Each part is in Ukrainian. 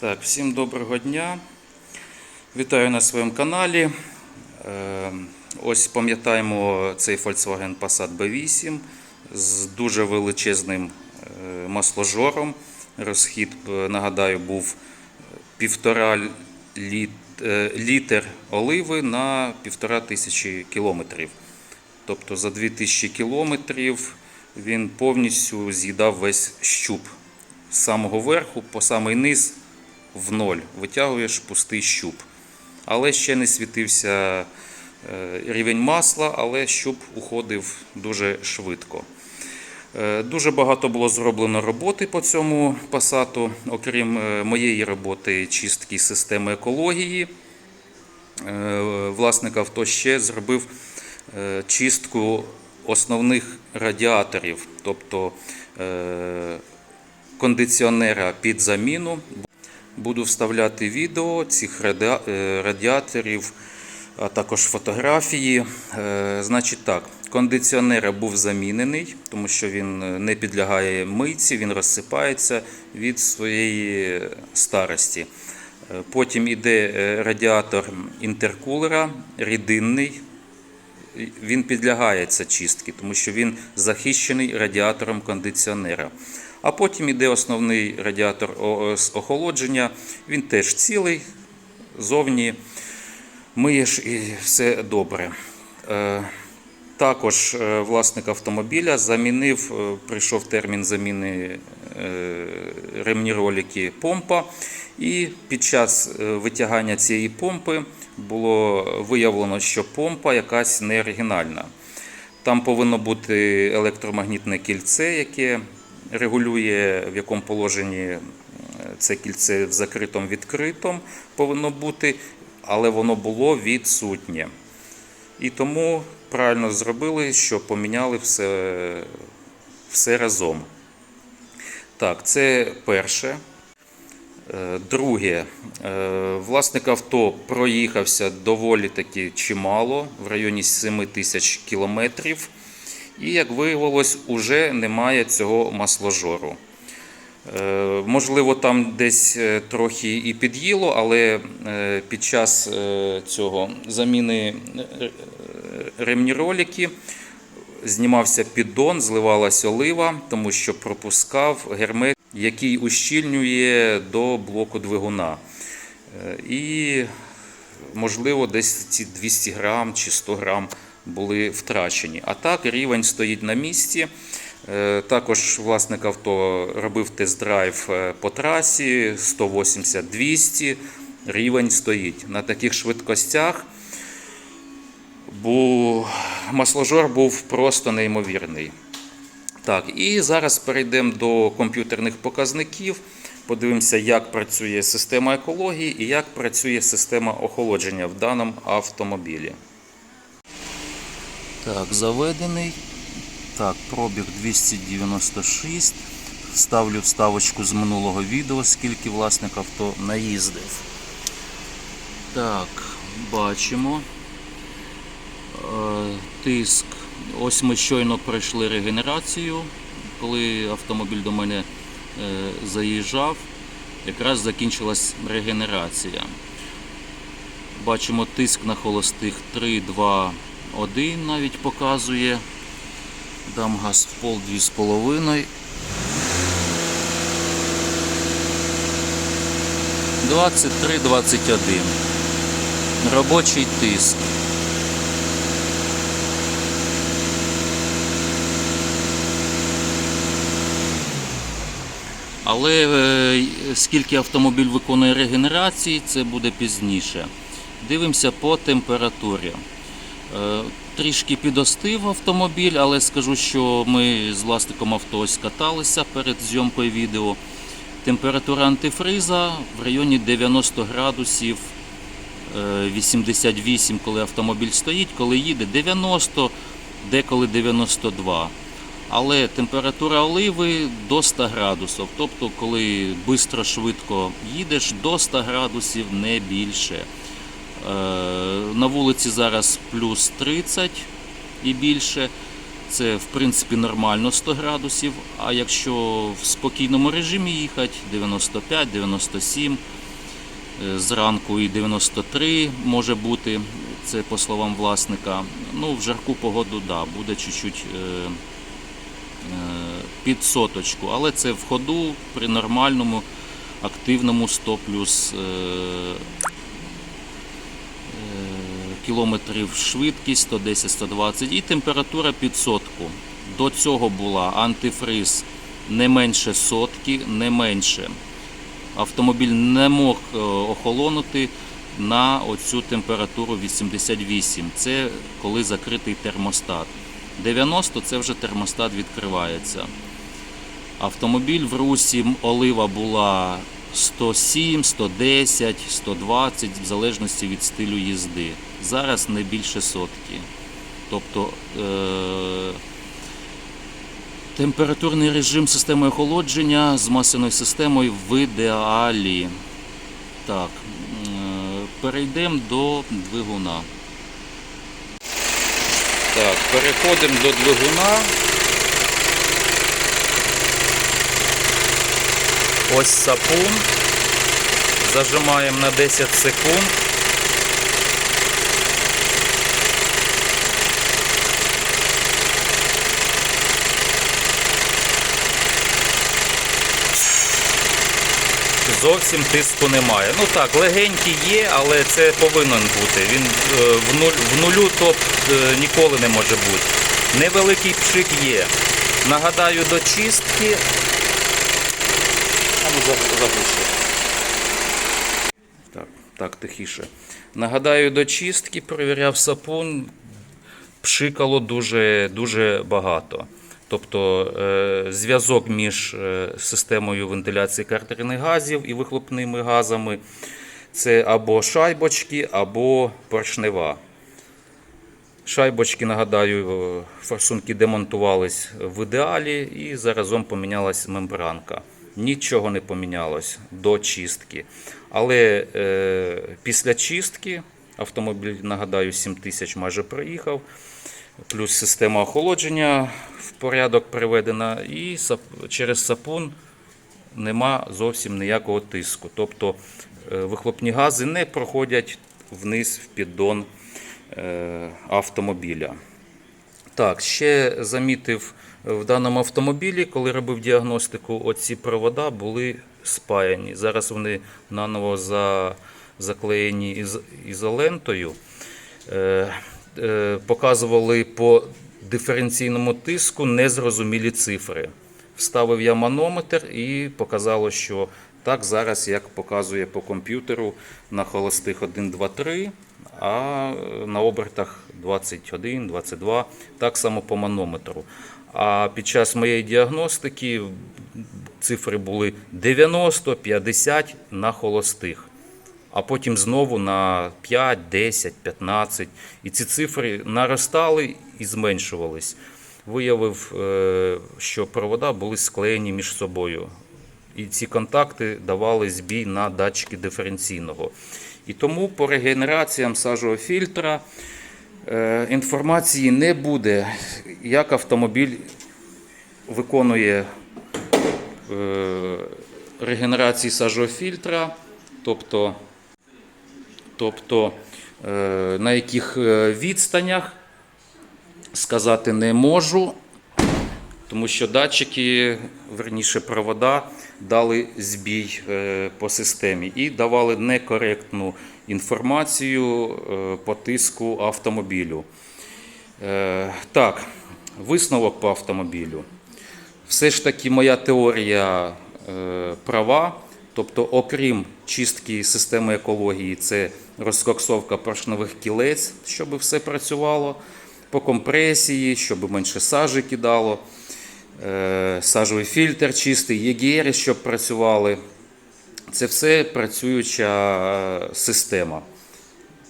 Так, всім доброго дня. Вітаю на своєму каналі. Е, Ось пам'ятаємо цей Volkswagen Passat B8 з дуже величезним е, масложором. Розхід, е, нагадаю, був півтора літ, е, літр оливи на півтора тисячі кілометрів. Тобто за 2000 кілометрів він повністю з'їдав весь щуп. З самого верху по самий низ в ноль. Витягуєш пустий щуп. Але ще не світився е, рівень масла, але щуп уходив дуже швидко. Е, Дуже багато було зроблено роботи по цьому пасату, окрім е, моєї роботи чистки системи екології. Власник авто ще зробив чистку основних радіаторів, тобто кондиціонера під заміну. Буду вставляти відео цих е, радіаторів, а також фотографії. Е, Значить так, кондиціонер був замінений, тому що він е, не підлягає мийці, він розсипається від своєї старості. Потім йде радіатор інтеркулера, рідинний. Він підлягає цій чистці, тому що він захищений радіатором кондиціонера. А потім йде основний радіатор з охолодження. Він теж цілий, зовні миєш і все добре. Е, Також е, власник автомобіля замінив, е, прийшов термін заміни е, ремні ролики помпа, і під час е, витягання цієї помпи було виявлено, що помпа якась не оригінальна. Там повинно бути електромагнітне кільце, яке регулює, в якому положенні е, це кільце в закритому відкритому повинно бути, але воно було відсутнє. І тому правильно зробили, що поміняли все, все разом. Так, це перше. Е, Друге, е, власник авто проїхався доволі таки чимало, в районі 7 тисяч кілометрів. І, як виявилось, уже немає цього масложору. Е, Можливо, там десь е, трохи і під'їло, але е, під час цього заміни ремні ролики знімався піддон, зливалася олива, тому що пропускав гермет, який ущільнює до блоку двигуна. І, можливо, десь ці 200 грам чи 100 грам були втрачені. А так рівень стоїть на місці. Е, Також власник авто робив тест-драйв е, по трасі 180-200. Рівень стоїть на таких швидкостях. Бо масложор був просто неймовірний. Так, і зараз перейдемо до комп'ютерних показників. Подивимося, як працює система екології і як працює система охолодження в даному автомобілі. Так, заведений. Так, пробіг 296. Ставлю вставочку з минулого відео, скільки власник авто наїздив. Так, бачимо. Е, Тиск. Ось ми щойно пройшли регенерацію, коли автомобіль до мене е, заїжджав. Якраз закінчилась регенерація. Бачимо тиск на холостих 3, 2, 1 навіть показує. Дам газ в пол 2,5. 23-21. Робочий тиск. Але е, скільки автомобіль виконує регенерації, це буде пізніше. Дивимося по температурі. Е, Трішки підостив автомобіль, але скажу, що ми з власником авто ось каталися перед зйомкою відео. Температура антифриза в районі 90 градусів, е, 88, коли автомобіль стоїть, коли їде 90, деколи 92. Але температура оливи до 100 градусів. Тобто, коли швидко, швидко їдеш, до 100 градусів не більше. Е, На вулиці зараз плюс 30 і більше. Це в принципі нормально 100 градусів. А якщо в спокійному режимі їхати 95-97, е, зранку і 93 може бути, це по словам власника. Ну, в жарку погоду, да, буде чуть-чуть е, під соточку, але це в ходу при нормальному активному 100 плюс е, швидкість 110-120 і температура під сотку. До цього була антифриз не менше сотки, не менше. Автомобіль не мог е, охолонути на оцю температуру 88. Це коли закритий термостат. 90 це вже термостат відкривається. Автомобіль в русі олива була 107, 110, 120, в залежності від стилю їзди. Зараз не більше сотки. Тобто е- температурний режим системи охолодження з масяною системою в ідеалі. Так, е, перейдемо до двигуна. Так, переходимо до двигуна. Ось сапун. Зажимаємо на 10 секунд. Зовсім тиску немає. Ну так, легенький є, але це повинен бути. Він е, в, нуль, в нулю топ е, ніколи не може бути. Невеликий пшик є. Нагадаю, до чистки. Так, так, тихіше. Нагадаю, до чистки перевіряв сапун, пшикало дуже, дуже багато. Тобто е, зв'язок між е, системою вентиляції картерних газів і вихлопними газами це або шайбочки, або поршнева. Шайбочки, нагадаю, е, форсунки демонтувались в ідеалі і заразом помінялась мембранка. Нічого не помінялось до чистки. Але е, після чистки автомобіль, нагадаю, 7 тисяч майже проїхав, плюс система охолодження в порядок приведена, і через сапун нема зовсім ніякого тиску. Тобто е, вихлопні гази не проходять вниз в піддон е, автомобіля. Так, ще замітив в даному автомобілі, коли робив діагностику, оці провода були спаяні. Зараз вони наново за, заклеєні із, ізолентою. Е, е, показували по диференційному тиску незрозумілі цифри. Вставив я манометр і показало, що так зараз, як показує по комп'ютеру на холостих 1, 2, 3, а на обертах 21, 22, так само по манометру. А під час моєї діагностики цифри були 90, 50 на холостих а потім знову на 5, 10, 15. І ці цифри наростали і зменшувались. Виявив, е, що провода були склеєні між собою. І ці контакти давали збій на датчики диференційного. І тому по регенераціям сажового фільтра е, інформації не буде, як автомобіль виконує е, регенерації сажового фільтра, тобто тобто е, на яких е, відстанях сказати не можу, тому що датчики, верніше провода, дали збій е, по системі і давали некоректну інформацію по тиску автомобілю. Так, висновок по автомобілю. Все ж таки моя теорія права. Тобто, окрім чистки системи екології, це розкоксовка поршневих кілець, щоб все працювало, по компресії, щоб менше сажі кидало, е, сажовий фільтр чистий, ЄГР, щоб працювали. Це все працююча система.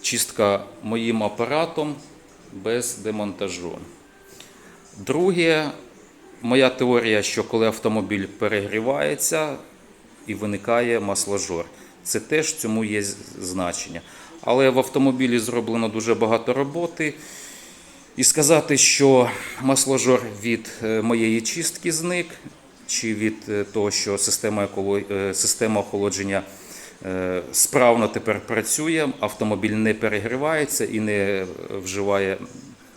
Чистка моїм апаратом без демонтажу. Друге, моя теорія, що коли автомобіль перегрівається і виникає масложор, це теж цьому є значення. Але в автомобілі зроблено дуже багато роботи. І сказати, що масложор від е, моєї чистки зник, чи від е, того, що система, е, система охолодження справно тепер працює, автомобіль не перегрівається і не вживає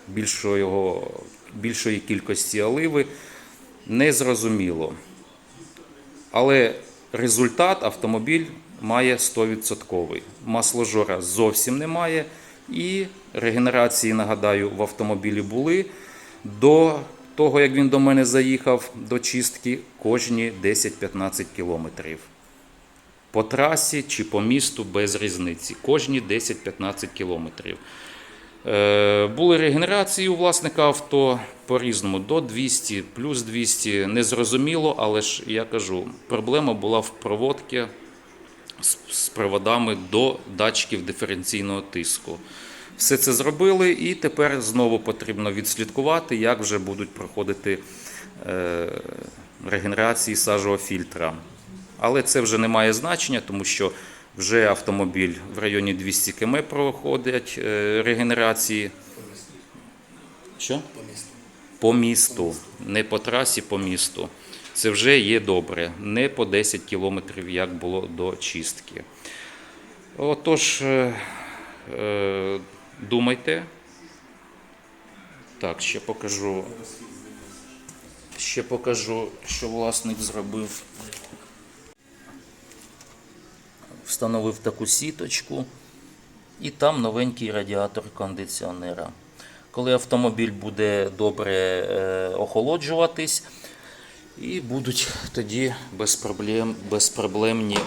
більшого, більшої кількості оливи, не зрозуміло. Але результат автомобіль має 100%. Масложора зовсім немає. І регенерації, нагадаю, в автомобілі були до того, як він до мене заїхав до чистки кожні 10-15 кілометрів. По трасі чи по місту без різниці. Кожні 10-15 кілометрів. Е, Були регенерації у власника авто по-різному, до 200, плюс 200, незрозуміло, але ж я кажу, проблема була в проводці з, проводами до датчиків диференційного тиску. Все це зробили, і тепер знову потрібно відслідкувати, як вже будуть проходити е, регенерації сажового фільтра. Але це вже не має значення, тому що вже автомобіль в районі 200 км проходять е, регенерації. Що? По місту. Не по трасі, по місту. Це вже є добре. Не по 10 кілометрів, як було до чистки. Отож, е, е, думайте. Так, ще покажу. Ще покажу, що власник зробив. Встановив таку сіточку. І там новенький радіатор кондиціонера. Коли автомобіль буде добре е, охолоджуватись, і будуть тоді без проблем, безпроблемні.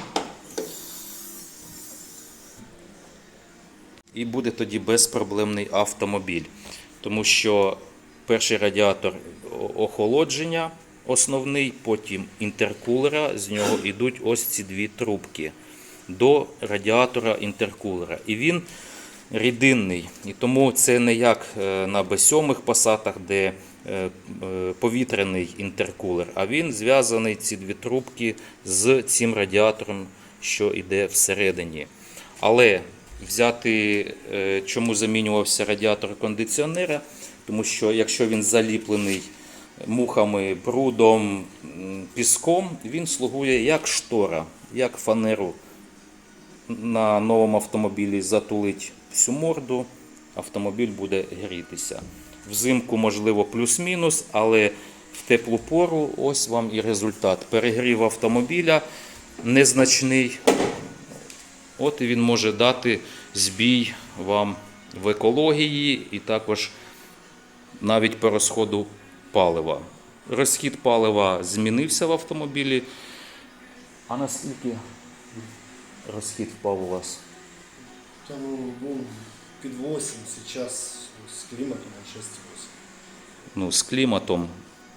І буде тоді безпроблемний автомобіль. Тому що перший радіатор охолодження основний, потім інтеркулера, з нього йдуть ось ці дві трубки до радіатора інтеркулера. І він рідинний. І тому це не як е, на Б7 пасатах, де е, е, повітряний інтеркулер, а він зв'язаний ці дві трубки з цим радіатором, що йде всередині. Але взяти, чому замінювався радіатор кондиціонера, тому що якщо він заліплений мухами, брудом, піском, він слугує як штора, як фанеру на новому автомобілі затулить всю морду, автомобіль буде грітися. Взимку, можливо, плюс-мінус, але в теплу пору ось вам і результат. Перегрів автомобіля незначний. От він може дати збій вам в екології і також навіть по розходу палива. Розхід палива змінився в автомобілі. А наскільки розхід впав у вас? Там був під 8, зараз з кліматом 6,8. ну, з кліматом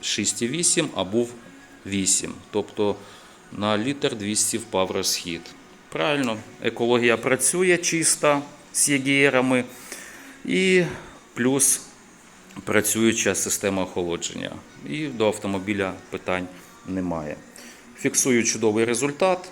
6,8, а був 8. Тобто на літр 200 впав розхід. Правильно, екологія працює чиста з єгієрами і плюс працююча система охолодження. І до автомобіля питань немає. Фіксую чудовий результат.